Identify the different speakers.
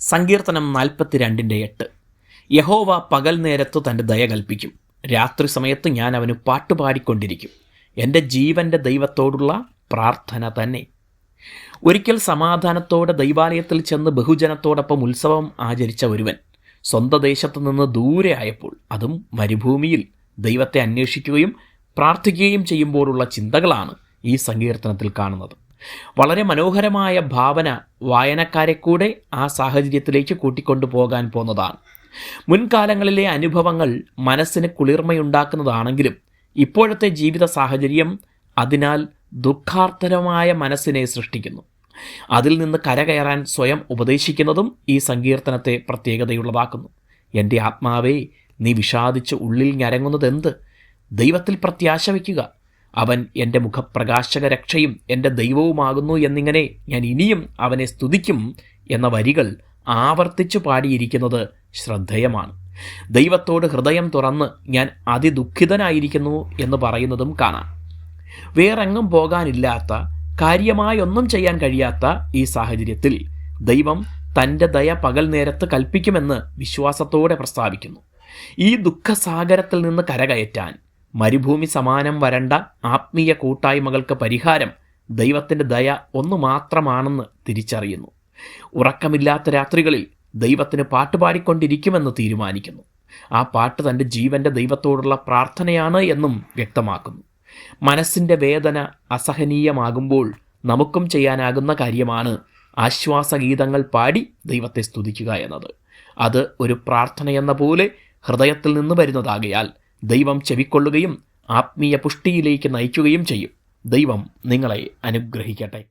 Speaker 1: സങ്കീർത്തനം നാൽപ്പത്തിരണ്ടിന്റെ എട്ട്. യഹോവ പകൽ നേരത്ത് തന്റെ ദയ കൽപ്പിക്കും. രാത്രി സമയത്ത് ഞാൻ അവന് പാട്ടുപാടിക്കൊണ്ടിരിക്കും എന്റെ ജീവന്റെ ദൈവത്തോടുള്ള പ്രാർത്ഥന തന്നെ. ഒരിക്കൽ സമാധാനത്തോടെ ദൈവാലയത്തിൽ ചെന്ന് ബഹുജനത്തോടൊപ്പം ഉത്സവം ആചരിച്ച ഒരുവൻ സ്വന്തം ദേശത്ത് നിന്ന് ദൂരെ ആയപ്പോൾ അതും മരുഭൂമിയിൽ ദൈവത്തെ അന്വേഷിക്കുകയും പ്രാർത്ഥിക്കുകയും ചെയ്യുമ്പോഴുള്ള ചിന്തകളാണ് ഈ സങ്കീർത്തനത്തിൽ കാണുന്നത്. വളരെ മനോഹരമായ ഭാവന വായനക്കാരെ കൂടെ ആ സാഹചര്യത്തിലേക്ക് കൂട്ടിക്കൊണ്ടുപോകാൻ പോന്നതാണ്. മുൻകാലങ്ങളിലെ അനുഭവങ്ങൾ മനസ്സിന് കുളിർമയുണ്ടാക്കുന്നതാണെങ്കിലും ഇപ്പോഴത്തെ ജീവിത സാഹചര്യം അതിനാൽ ദുഃഖാർത്തരമായ മനസ്സിനെ സൃഷ്ടിക്കുന്നു. അതിൽ നിന്ന് കരകയറാൻ സ്വയം ഉപദേശിക്കുന്നതും ഈ സങ്കീർത്തനത്തെ പ്രത്യേകതയുള്ളതാക്കുന്നു. എന്റെ ആത്മാവേ നീ വിഷാദിച്ച് ഉള്ളിൽ ഞരങ്ങുന്നതെന്ത്? ദൈവത്തിൽ പ്രത്യാശ വയ്ക്കുക. അവൻ എന്റെ മുഖപ്രകാശക രക്ഷയും എന്റെ ദൈവവുമാകുന്നു എന്നിങ്ങനെ ഞാൻ ഇനിയും അവനെ സ്തുതിക്കും എന്ന വരികൾ ആവർത്തിച്ചു പാടിയിരിക്കുന്നത് ശ്രദ്ധേയമാണ്. ദൈവത്തോട് ഹൃദയം തുറന്ന് ഞാൻ അതിദുഃഖിതനായിരിക്കുന്നു എന്ന് പറയുന്നതും കാണാം. വേറെങ്ങും പോകാനില്ലാത്ത കാര്യമായൊന്നും ചെയ്യാൻ കഴിയാത്ത ഈ സാഹചര്യത്തിൽ ദൈവം തന്റെ ദയ പകൽ നേരത്ത് കൽപ്പിക്കുമെന്ന് വിശ്വാസത്തോടെ പ്രസ്താവിക്കുന്നു. ഈ ദുഃഖസാഗരത്തിൽ നിന്ന് കരകയറ്റാൻ മരുഭൂമി സമാനം വരണ്ട ആത്മീയ കൂട്ടായ്മകൾക്ക് പരിഹാരം ദൈവത്തിന്റെ ദയ ഒന്നു മാത്രമാണെന്ന് തിരിച്ചറിയുന്നു. ഉറക്കമില്ലാത്ത രാത്രികളിൽ ദൈവത്തിന് പാട്ടുപാടിക്കൊണ്ടിരിക്കുമെന്ന് തീരുമാനിക്കുന്നു. ആ പാട്ട് തന്റെ ജീവന്റെ ദൈവത്തോടുള്ള പ്രാർത്ഥനയാണ് എന്നും വ്യക്തമാക്കുന്നു. മനസ്സിന്റെ വേദന അസഹനീയമാകുമ്പോൾ നമുക്കും ചെയ്യാനാകുന്ന കാര്യമാണ് ആശ്വാസഗീതങ്ങൾ പാടി ദൈവത്തെ സ്തുതിക്കുക എന്നത്. അത് ഒരു പ്രാർത്ഥനയെന്ന പോലെ ഹൃദയത്തിൽ നിന്ന് വരുന്നതാകയാൽ ദൈവം ചെവിക്കൊള്ളുകയും ആത്മീയ പുഷ്ടിയിലേക്ക് നയിക്കുകയും ചെയ്യും. ദൈവം നിങ്ങളെ അനുഗ്രഹിക്കട്ടെ.